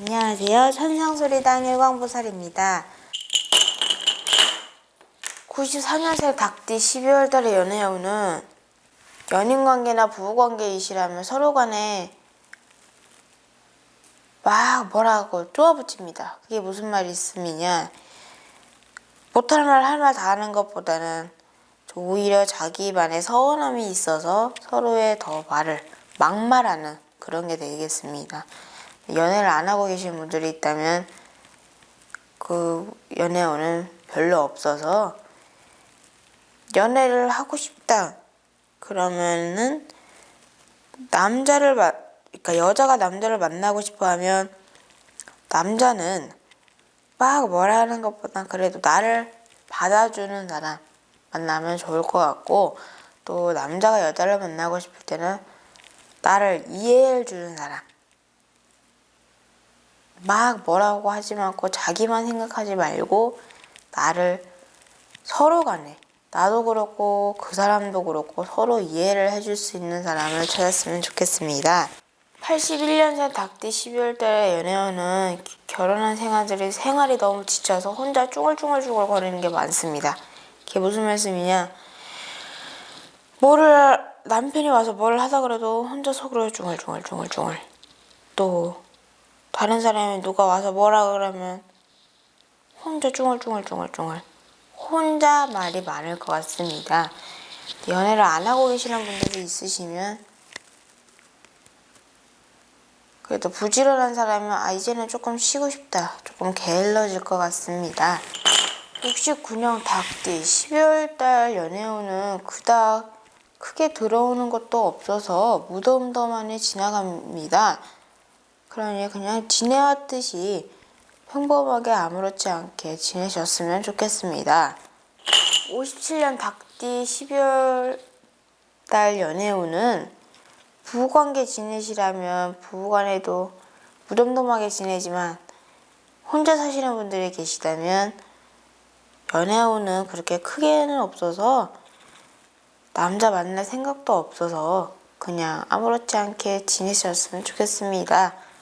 안녕하세요. 천상소리당 일광보살입니다. 94년생 닭띠 12월 달에 연애운은 연인관계나 부부관계이시라면 서로 간에 막 뭐라고 쪼아붙입니다. 그게 무슨 말이 있음이냐. 못할 말 할 말 다 하는 것보다는 오히려 자기만의 서운함이 있어서 서로의 더 말을 막말하는 그런 게 되겠습니다. 연애를 안 하고 계신 분들이 있다면 그 연애운은 별로 없어서 연애를 하고 싶다 그러면은 남자를 마, 그러니까 여자가 남자를 만나고 싶어 하면 남자는 막 뭐라 하는 것보다 그래도 나를 받아주는 사람 만나면 좋을 것 같고 또 남자가 여자를 만나고 싶을 때는 나를 이해해 주는 사람 막 뭐라고 하지 않고 자기만 생각하지 말고 나를 서로 간에 나도 그렇고 그 사람도 그렇고 서로 이해를 해줄 수 있는 사람을 찾았으면 좋겠습니다. 81년생 닭띠 12월 달에 연애원은 결혼한 생활들이 생활이 너무 지쳐서 혼자 쭈글쭈글쭈글 거리는 게 많습니다. 그게 무슨 말씀이냐? 뭐를 남편이 와서 뭘 하다 그래도 혼자 속으로 쭈글쭈글쭈글쭈글 또 다른 사람이 누가 와서 뭐라 그러면 혼자 쭈글쭈글쭈글쭈글 혼자 말이 많을 것 같습니다. 연애를 안 하고 계시는 분들이 있으시면 그래도 부지런한 사람은 아 이제는 조금 쉬고 싶다 조금 게을러질 것 같습니다. 69년 닭띠 12월달 연애운은 그닥 크게 들어오는 것도 없어서 무덤덤하게 지나갑니다. 그러니 그냥 지내왔듯이 평범하게 아무렇지 않게 지내셨으면 좋겠습니다. 57년 닭띠 12월 달 연애운은 부부관계 지내시라면 부부간에도 무덤덤하게 지내지만 혼자 사시는 분들이 계시다면 연애운은 그렇게 크게는 없어서 남자 만날 생각도 없어서 그냥 아무렇지 않게 지내셨으면 좋겠습니다.